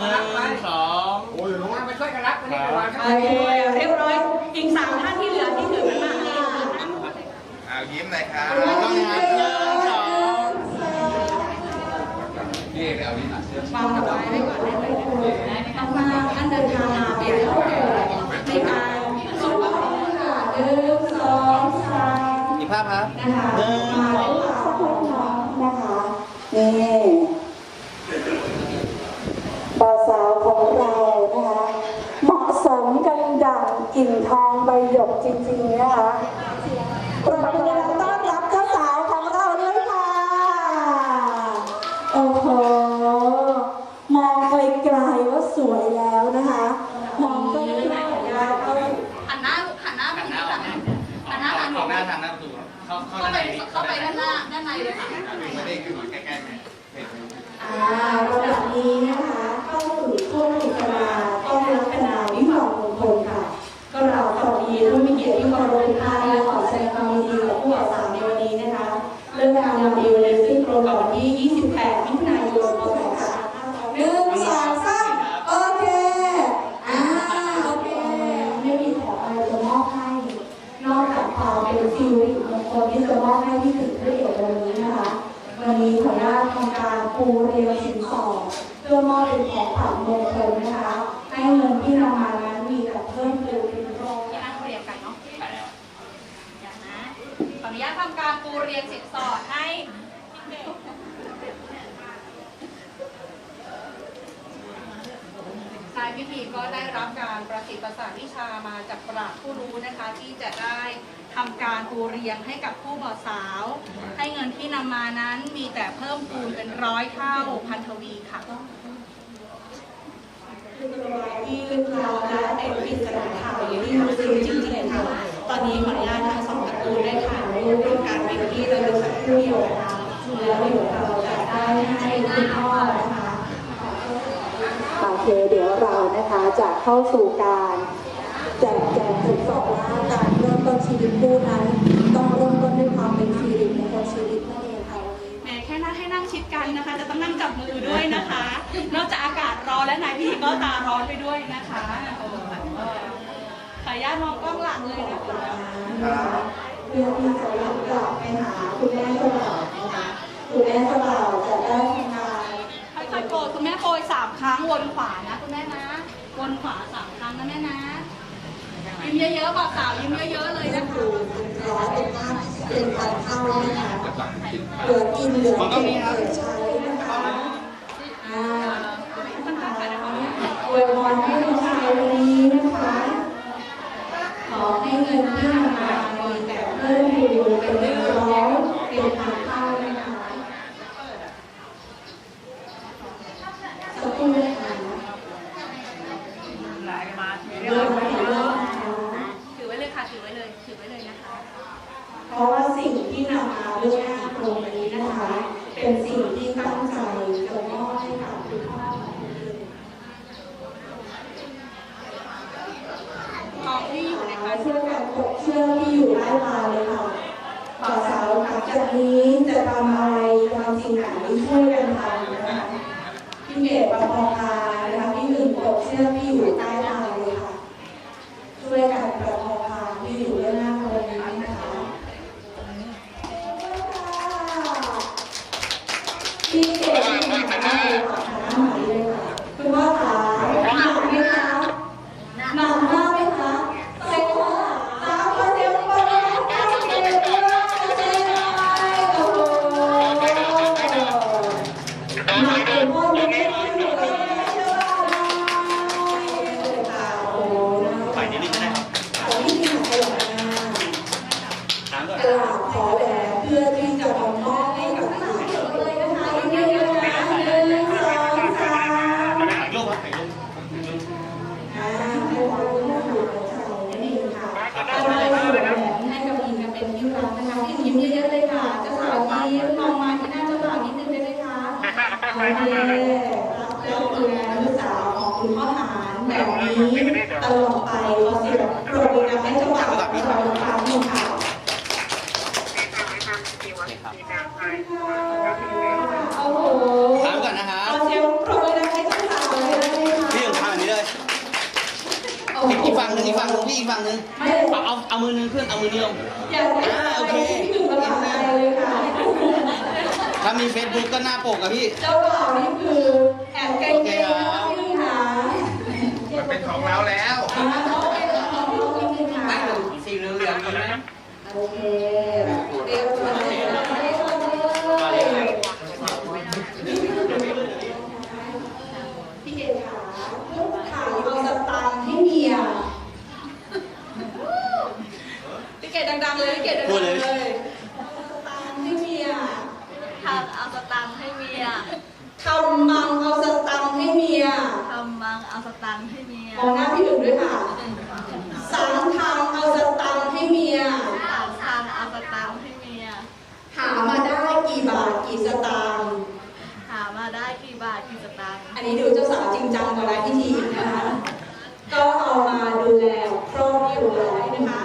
ช่วยกันรับวันนี้เป็นวันคโอรับเคเรียบร้อยอีกสามท่านที่เหลือที่ถือกันมาให้เอายิ้มหน่อยครับพี่เอกเอาลิ้นอะวางดอกไม้ไว้ก่อนได้เลยนะคะมาท่านเดินทางมาเป็นเข้าแถวในการส่งมอบค่ะหนึ่งสองสามอีกภาพครับนะคะมาเลยค่ะ สักเล็กน้อยนะคะนี่ปอสาวของเรานะคะเหมาะสมกันดังกิ่งทองใบหยกจริงๆนะคะปรบมือต้อนรับเจ้าสาวของเราด้วยค่ะ โอ้โห มองไกลๆว่าสวยแล้วนะคะ มองใกล้ๆแล้วก็ หันหน้าหันหน้าไปทางนี้หันหน้าหันหน้าทาง ออกหน้าทางหน้าประตูเข้าเข้า เข้า ด้าน ไป ใน เข้าไปด้านหน้าด้านในเลยค่ะ ไม่ได้คือใกล้ๆไหมเห็น อ่าระดับนี้นะคะเข้าสู่ช่วงสุดสัปดาห์ต้อนรับคณะวิวาห์มงคลค่ะ ก็เราสวัสดีผู้มีเกียรติที่เคารพทุกท่านและขอแสดงความยินดีกับผู้บ่าวสาวในวันนี้นะคะ เรื่องงานวันดีวันนี้ซึ่งตรงกับวันที่ 28 มิถุนายนพศหนึ่งสองสามโอเค อ่า โอเค ไม่มีของอะไรจะมอบให้ นอกจากความเป็นสิริมงคลที่จะมอบให้ที่ถึงพระเอกวันนี้นะคะ วันนี้ขออนุญาตทำการปูเรียงสินสอดเพื่อมอบเป็นของขวัญมงคลนะคะ ให้เงินที่นำมานั้นมีแต่เพิ่มพูนเป็นร้อย ที่นั่งเรียงกันเนาะ ไปแล้ว เดี๋ยวนะข อนุญาตทำการปูเรียงสินสอดให้นายพิธีก็ได้รับการประสิทธิ์ประสานวิชามาจากปราชญ์ผู้รู้นะคะ ที่จะได้ทำการปูเรียงให้กับผู้บ่าวสาว ให้เงินที่นำมานั้นมีแต่เพิ่มพูนเป็นร้อยเท่าพันทวีค่ะที่เราและเป็นปริศนาข่าวอย่างที่รู้จริงๆเลยค่ะ ตอนนี้ขออนุญาตทั้งสองการ์ตูนได้ถ่ายรูปร่วมกันเป็นที่ระลึกสักครู่เดียวนะคะแล้วเดี๋ยวเราจะได้ให้คุณพ่อนะคะโอเคเดี๋ยวเรานะคะจะเข้าสู่การแจกแจงสินสอดว่าการเริ่มต้นชีวิตคู่นั้นต้องเริ่มต้นด้วยความเป็นสิริมงคลชีวิตนั่นเองค่ะแหมแค่นั่งให้นั่งชิดกันนะคะ จะต้องนั่งจับมือด้วยนะคะ นอกจากอากาศร้อนและนายพี่ก็ตาร้อนไปด้วยนะคะเออขออนุญาตมองกล้องหลังเลยนะคะเพื่อที่จะรับกลับไปหาคุณแม่สว่างนะคะคุณแม่สว่างจะได้ทำงานค่อยๆโกยคุณแม่โกยสามครั้งวนขวานะคุณแม่นะ วนขวาสามครั้งนะแม่นะ ยิ้มเยอะๆบอกสาวยิ้มเยอะๆเลยนะคะ ร้อยเป็นน้ำเป็นการเข้านะคะเหลือกินเหลือเก็บเหลือใช้นะคะอ่าอวยพรให้ลูกชายวันนี้นะคะ ขอให้เงินที่นำมามีแต่เพิ่มพูนเป็นร้อยเป็นพันเท่านะคะสักครู่นะคะเริ่มไปแล้วนะคะ ถือไว้เลยค่ะ ถือไว้เลย ถือไว้เลยนะคะ เพราะว่าสิ่งที่นำมาเรื่องหน้าตรงนี้นะคะ เป็นสิ่งที่ตั้งใจจะมอบให้กับคุณพ่อของคุณ ท องที่อยู่ในการช่วยกันปกเชือกที่อยู่ใต้ลาเลยค่ะต่อสาวหลังจากนี้จะทำอะไรทำสิ่งไหนช่วยกันทำนะคะพี่เมย์ประพองานะคะพี่หนึ่งปกเชือกที่อยู่ใต้ลาเลยค่ะ ช่วยกันประพองาที่อยู่ด้านหน้าตรงนี้นะคะพี่เกที่อยู่ทางหน้าเลยค่ะทางหน้าหมายเลยค่ะคุณพ่อขาหนักไหมคะหนักมากไหมคะเซ็งค่ะสามเปอร์เซ็นต์ไปแล้วค่ะเซ็งเลยเซ็งเลยโอ้โห หนักคุณพ่อยังไม่ได้อยู่เลยเชื่อเลยค่ะโอ้โห ไปนิดนึงก็ได้ครับ ขอที่ที่หายหลังมา ถามก่อน กราบขอแหวนเพื่อที่จะมามอบให้กับท่านเลยนะคะเยอะๆนะหนึ่งสองสาม ถ่ายรูปครับถ่ายรูป อ่าให้ความรู้อยู่ในใจนั่นเองค่ะก็ได้สวมแหวนให้กับอินกันเป็นที่รักนะคะพี่ยิ้มเยอะๆเลยค่ะเจ้าสาวยิ้มมองมาที่หน้าเจ้าบ่าวนิดนึงได้ไหมคะโอเคแล้วดูแลลูกสาวของคุณพ่อหารแบบนี้ตลอดไปขอเสียงปรบมือดังให้เจ้าบ่าวของเราอีกครั้งหนึ่งค่ะ โอ้โห ถามก่อนนะครับ เอาเสียงปรบมือดังให้เจ้าสาวเลยได้ไหมคะ พี่อยู่ทางนี้เลย อีกอีกฝั่งหนึ่งอีก ฝั่งหนึ่งพี่อีกฝั่งหนึ่งไม่เอาเอาเอามือหนึงขึ้นเอามือนี้ลงอยากจะอ่าโอเคที่หนึ่งประกาศอะไรเลยค่ะถ้ามีเฟซบุ๊กก็หน้าปกอะพี่ เจ้าบ่าวนี่คือแอบเกรงๆนะคะพี่ค่ะมันเป็นของเราแล้วอ่าเขาเป็นของพี่จริงๆค่ะสีเหลืองๆใช่ไหมโอเคเตรียมตัวเลยเลยพี่เกดค่ะลูกขายเอาสตางค์ให้เมีย พี่ เกดดังๆเลยพี่เกดดังพูดๆเลเลยยสตางค์ให้เมียทำเอาสตังค์ให้เมียทำมังเอาสตังค์ให้เมียทำมังเอาสตังค์ให้เมียมองหน้าพี่หนึ่งด้วยค่ะสามทางเอาสตังค์ให้เมียสามทางเอาสตังค์ให้เมีย หามาได้กี่บาทกี่สตางค์หามาได้กี่บาทกี่สตางค์อันนี้ดูเจ้าสาวจริงจังกว่าหลายพิธีอีกนะคะ ก็เอามาดูแลครอบครัวนะคะ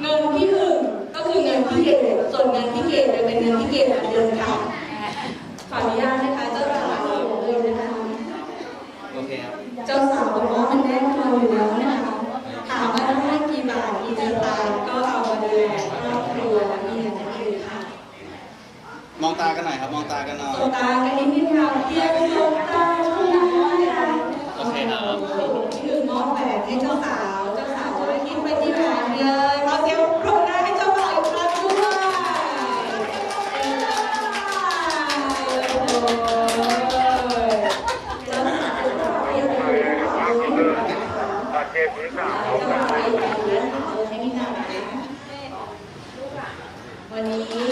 เงินที่หนึ่งก็คือ ที่เกดส่วนเงินพี่เกดจะเป็นเดิมค่ะ ขออนุญาตนะคะเจ้าสาวเลยนะคะ โอเคครับ เจ้าสาวบอกว่ามันแน่นอนอยู่แล้วนะคะถามว่าได้กี่บาทกี่สตางค์ก็เอามาดูแลครอบครัวนี่นั่นเองค่ะ มองตากันหน่อยครับมองตากันหน่อย สบตากันนิดนึงค่ะเพียงสบตาเท่านั้นนะคะ โอเคครับ นี่คือมอบแหวนให้เจ้าสาว เจ้าสาวจะได้คิดไปที่แหวนเลยขอเสียงปรบมือให้เจ้าบ่าวอีกครั้งด้วยเจ้าสาวเรียบร้อยแล้วค่ะเจ้าสา วันนี้